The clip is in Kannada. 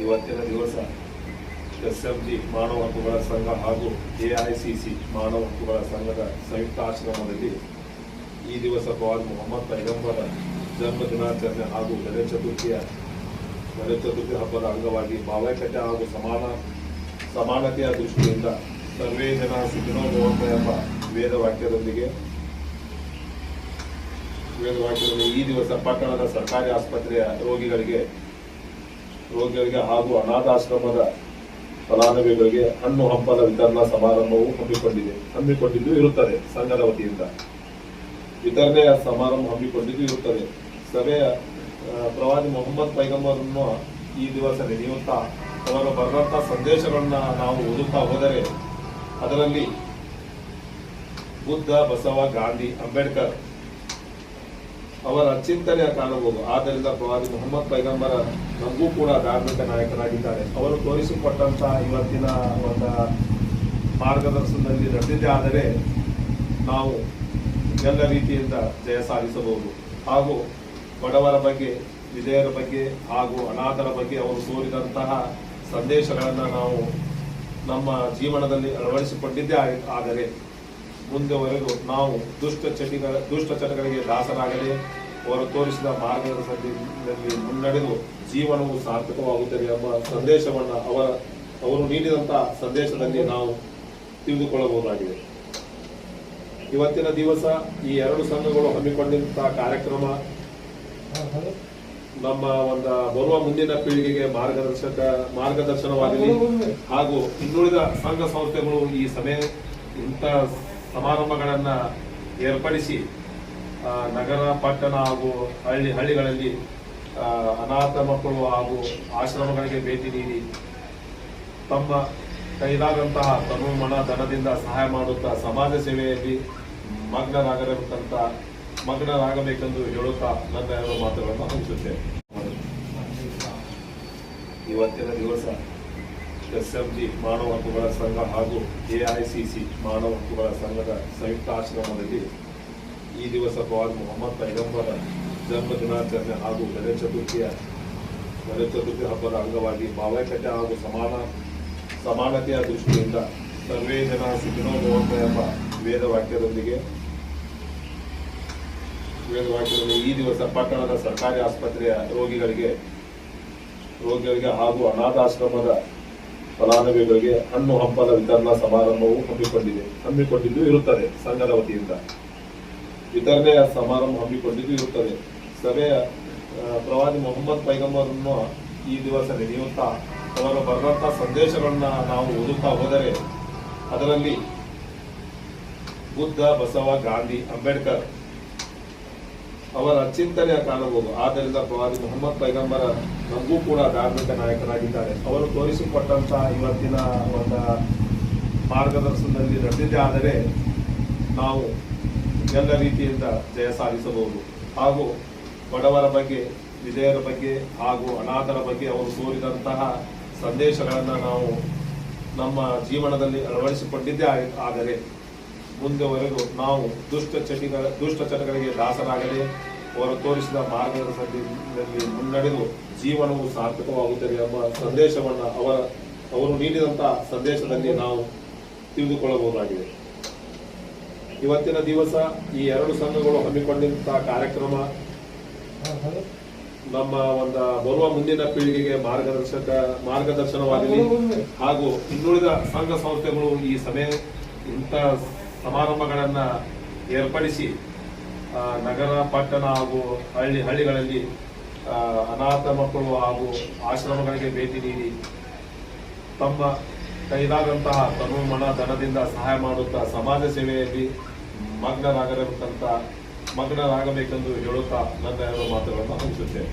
ಇವತ್ತಿನ ದಿವಸ ಎಸ್ ಎಂ ಜಿ ಮಾನವ ಹಕ್ಕುಗಳ ಸಂಘ ಹಾಗೂ ಎ ಐ ಸಿ ಸಿ ಮಾನವ ಹಕ್ಕುಗಳ ಸಂಘದ ಸಂಯುಕ್ತ ಆಶ್ರಮದಲ್ಲಿ ಈ ದಿವಸ ಬಾಲ್ ಮೊಹಮ್ಮದ್ ಪೈಗಂಬರ ಜನ್ಮ ದಿನಾಚರಣೆ ಹಾಗೂ ಗಣೇಶ ಚತುರ್ಥಿಯ ಗಣೇಶ ಚತುರ್ಥಿ ಹಬ್ಬದ ಅಂಗವಾಗಿ ಭಾವೈಕ್ಯತೆ ಹಾಗೂ ಸಮಾನ ಸಮಾನತೆಯ ದೃಷ್ಟಿಯಿಂದ ಸರ್ವೇ ಜನ ಸುಖಿನೋ ಭವಂತ ಎಂಬ ವೇದ ವಾಕ್ಯದೊಂದಿಗೆ ವೇದ ವಾಕ್ಯದಲ್ಲಿ ಈ ದಿವಸ ಪಟ್ಟಣದ ಸರ್ಕಾರಿ ಆಸ್ಪತ್ರೆಯ ರೋಗಿಗಳಿಗೆ ರೋಗಿಗಳಿಗೆ ಹಾಗೂ ಅನಾಥಾಶ್ರಮದ ಫಲಾನುಭವಿಗಳಿಗೆ ಹಣ್ಣು ಹಂಪಲ ವಿತರಣಾ ಸಮಾರಂಭವು ಹಮ್ಮಿಕೊಂಡಿದೆ. ಹಮ್ಮಿಕೊಂಡಿದ್ದು ಇರುತ್ತದೆ ಸಂಘದ ವತಿಯಿಂದ. ವಿತರಣೆಯ ಸಮಾರಂಭ ಹಮ್ಮಿಕೊಂಡಿದ್ದು ಇರುತ್ತದೆ. ಸಭೆಯ ಪ್ರವಾದಿ ಮೊಹಮ್ಮದ್ ಪೈಗಂಬರನ್ನು ಈ ದಿವಸ ನೆನೆಯುತ್ತಾ ಅವರು ಬರೆದಂತ ಸಂದೇಶಗಳನ್ನ ನಾವು ಓದುತ್ತಾ ಹೋದರೆ ಅದರಲ್ಲಿ ಬುದ್ಧ, ಬಸವ, ಗಾಂಧಿ, ಅಂಬೇಡ್ಕರ್ ಅವರ ಚಿಂತನೆಯ ಕಾಣಬಹುದು. ಆದ್ದರಿಂದ ಪ್ರವಾದಿ ಮೊಹಮ್ಮದ್ ಪೈಗಂಬರ ನಮಗೂ ಕೂಡ ಧಾರ್ಮಿಕ ನಾಯಕರಾಗಿದ್ದಾರೆ ಅವರು ತೋರಿಸಿಕೊಟ್ಟಂತ ಇವತ್ತಿನ ಒಂದು ಮಾರ್ಗದರ್ಶನದಲ್ಲಿ ನಡೆದಿದೆ. ಆದರೆ ನಾವು ಎಲ್ಲ ರೀತಿಯಿಂದ ಜಯ ಸಾಧಿಸಬಹುದು. ಹಾಗೂ ಬಡವರ ಬಗ್ಗೆ, ವಿಧೇಯರ ಬಗ್ಗೆ ಹಾಗೂ ಅನಾಥರ ಬಗ್ಗೆ ಅವರು ತೋರಿದಂತಹ ಸಂದೇಶಗಳನ್ನು ನಾವು ನಮ್ಮ ಜೀವನದಲ್ಲಿ ಅಳವಡಿಸಿಕೊಂಡಿದ್ದೇ ಆದರೆ ಮುಂದೆವರೆಗೂ ನಾವು ದುಷ್ಟ ಚಟಿಗಳ, ದುಷ್ಟ ಚಟಗಳಿಗೆ ದಾಸರಾಗದೆ ಅವರು ತೋರಿಸಿದ ಮಾರ್ಗದರ್ಶನದಲ್ಲಿ ಮುನ್ನಡೆದು ಜೀವನವು ಸಾರ್ಥಕವಾಗುತ್ತದೆ ಎಂಬ ಸಂದೇಶವನ್ನು ಅವರ, ಅವರು ನೀಡಿದಂತಹ ಸಂದೇಶದಲ್ಲಿ ನಾವು ತಿಳಿದುಕೊಳ್ಳಬಹುದಾಗಿದೆ. ಇವತ್ತಿನ ದಿವಸ ಈ ಎರಡು ಸಂಘಗಳು ಹಮ್ಮಿಕೊಂಡಿರುವಂತಹ ಕಾರ್ಯಕ್ರಮ ನಮ್ಮ ಒಂದು ಬರುವ ಮುಂದಿನ ಪೀಳಿಗೆಗೆ ಮಾರ್ಗದರ್ಶಕ, ಮಾರ್ಗದರ್ಶನವಾಗಲಿ. ಹಾಗೂ ಇನ್ನುಳಿದ ಸಂಘ ಸಂಸ್ಥೆಗಳು ಈ ಸಮಯ ಇಂಥ ಸಮಾರಂಭಗಳನ್ನ ಏರ್ಪಡಿಸಿ ನಗರ, ಪಟ್ಟಣ ಹಾಗೂ ಹಳ್ಳಿ, ಹಳ್ಳಿಗಳಲ್ಲಿ ಅನಾಥ ಮಕ್ಕಳು ಹಾಗೂ ಆಶ್ರಮಗಳಿಗೆ ಭೇಟಿ ನೀಡಿ ತಮ್ಮ ಕೈಲಾದಂತಹ ತನು ಮನ ಧನದಿಂದ ಸಹಾಯ ಮಾಡುತ್ತಾ ಸಮಾಜ ಸೇವೆಯಲ್ಲಿ ಮಗ್ನರಾಗಬೇಕಂತ ಮಗ್ನರಾಗಬೇಕೆಂದು ಹೇಳುತ್ತಾ ನನ್ನ ಎರಡು ಮಾತುಗಳನ್ನು ಹಂಚುತ್ತೇನೆ ಇವತ್ತಿನ ದಿವಸ ಎಸ್ ಮಾನವ ಹಕ್ಕುಗಳ ಸಂಘ ಹಾಗೂ ಎ ಮಾನವ ಹಕ್ಕುಗಳ ಸಂಘದ ಸಂಯುಕ್ತ ಆಶ್ರಮದಲ್ಲಿ ಈ ದಿವಸ ಫವಾದ್ ಮೊಹಮ್ಮದ್ ಪೈಗಂಬರ ಜನ್ಮ ದಿನಾಚರಣೆ ಹಾಗೂ ಗಣೇಶ ಚತುರ್ಥಿಯ ಗಣೇಶ ಚತುರ್ಥಿ ಹಬ್ಬದ ಅಂಗವಾಗಿ ಭಾವೈಕ್ಯತೆ ಹಾಗೂ ಸಮಾನ, ಸಮಾನತೆಯ ದೃಷ್ಟಿಯಿಂದ ಸರ್ವೇ ಜನ ಸುಖಿನೋ ಭವಂತ ಎಂಬ ವೇದ ವಾಕ್ಯದೊಂದಿಗೆ ವೇದ ವಾಕ್ಯದೊಂದಿಗೆ ಈ ದಿವಸ ಪಟ್ಟಣದ ಸರ್ಕಾರಿ ಆಸ್ಪತ್ರೆಯ ರೋಗಿಗಳಿಗೆ ರೋಗಿಗಳಿಗೆ ಹಾಗೂ ಅನಾಥಾಶ್ರಮದ ಫಲಾನುಭವಿಗಳಿಗೆ ಹಣ್ಣು ಹಂಪಲ ವಿತರಣಾ ಸಮಾರಂಭವು ಹಮ್ಮಿಕೊಂಡಿದೆ. ಹಮ್ಮಿಕೊಂಡಿದ್ದು ಇರುತ್ತದೆ ಸಂಘದ ವತಿಯಿಂದ. ವಿತರಣೆಯ ಸಮಾರಂಭ ಹಮ್ಮಿಕೊಂಡಿದ್ದು ಇರುತ್ತದೆ. ಸಭೆಯ ಪ್ರವಾದಿ ಮೊಹಮ್ಮದ್ ಪೈಗಂಬರನ್ನು ಈ ದಿವಸ ನೆನೆಯುತ್ತಾ ಅವರು ಬರೆದಂತ ಸಂದೇಶಗಳನ್ನ ನಾವು ಓದುತ್ತಾ ಹೋದರೆ ಅದರಲ್ಲಿ ಬುದ್ಧ, ಬಸವ, ಗಾಂಧಿ, ಅಂಬೇಡ್ಕರ್ ಅವರ ಚಿಂತನೆಯ ಕಾಣಬಹುದು. ಆದ್ದರಿಂದ ಪ್ರವಾದಿ ಮೊಹಮ್ಮದ್ ಪೈಗಂಬರ ನಮಗೂ ಕೂಡ ಧಾರ್ಮಿಕ ನಾಯಕರಾಗಿದ್ದಾರೆ ಅವರು ತೋರಿಸಿಕೊಟ್ಟಂತ ಇವತ್ತಿನ ಒಂದು ಮಾರ್ಗದರ್ಶನದಲ್ಲಿ ನಡೆದಿದೆ. ಆದರೆ ನಾವು ಎಲ್ಲ ರೀತಿಯಿಂದ ಜಯ ಸಾಧಿಸಬಹುದು. ಹಾಗೂ ಬಡವರ ಬಗ್ಗೆ, ವಿಧೇಯರ ಬಗ್ಗೆ ಹಾಗೂ ಅನಾಥರ ಬಗ್ಗೆ ಅವರು ತೋರಿದಂತಹ ಸಂದೇಶಗಳನ್ನು ನಾವು ನಮ್ಮ ಜೀವನದಲ್ಲಿ ಅಳವಡಿಸಿಕೊಂಡಿದ್ದೇ ಆದರೆ ಮುಂದೆವರೆಗೂ ನಾವು ದುಷ್ಟ ಚಟಿಗಳ ದುಷ್ಟ ಚಟಗಳಿಗೆ ದಾಸರಾಗದೆ ಅವರು ತೋರಿಸಿದ ಮಾರ್ಗದರ್ಶನದಲ್ಲಿ ಮುನ್ನಡೆದು ಜೀವನವು ಸಾರ್ಥಕವಾಗುತ್ತದೆ ಎಂಬ ಸಂದೇಶವನ್ನು ಅವರ ಅವರು ನೀಡಿದಂತಹ ಸಂದೇಶದಲ್ಲಿ ನಾವು ತಿಳಿದುಕೊಳ್ಳಬಹುದಾಗಿದೆ. ಇವತ್ತಿನ ದಿವಸ ಈ ಎರಡು ಸಂಘಗಳು ಹಮ್ಮಿಕೊಂಡಿರುವಂತಹ ಕಾರ್ಯಕ್ರಮ ನಮ್ಮ ಒಂದು ಬರುವ ಮುಂದಿನ ಪೀಳಿಗೆಗೆ ಮಾರ್ಗದರ್ಶಕ ಮಾರ್ಗದರ್ಶನವಾಗಲಿ. ಹಾಗೂ ಇನ್ನುಳಿದ ಸಂಘ ಸಂಸ್ಥೆಗಳು ಈ ಸಮಯ ಇಂಥ ಸಮಾರಂಭಗಳನ್ನ ಏರ್ಪಡಿಸಿ ನಗರ, ಪಟ್ಟಣ ಹಾಗೂ ಹಳ್ಳಿ ಹಳ್ಳಿಗಳಲ್ಲಿ ಅನಾಥ ಮಕ್ಕಳು ಹಾಗೂ ಆಶ್ರಮಗಳಿಗೆ ಭೇಟಿ ನೀಡಿ ತಮ್ಮ ಕೈದಾದಂತಹ ತನು ಮನ ಧನದಿಂದ ಸಹಾಯ ಮಾಡುತ್ತಾ ಸಮಾಜ ಸೇವೆಯಲ್ಲಿ ಮಗ್ನರಾಗಬೇಕಂತ ಮಗ್ನರಾಗಬೇಕೆಂದು ಹೇಳುತ್ತಾ ನನ್ನ ಎರಡು ಮಾತುಗಳನ್ನು ಹಂಚುತ್ತೇನೆ.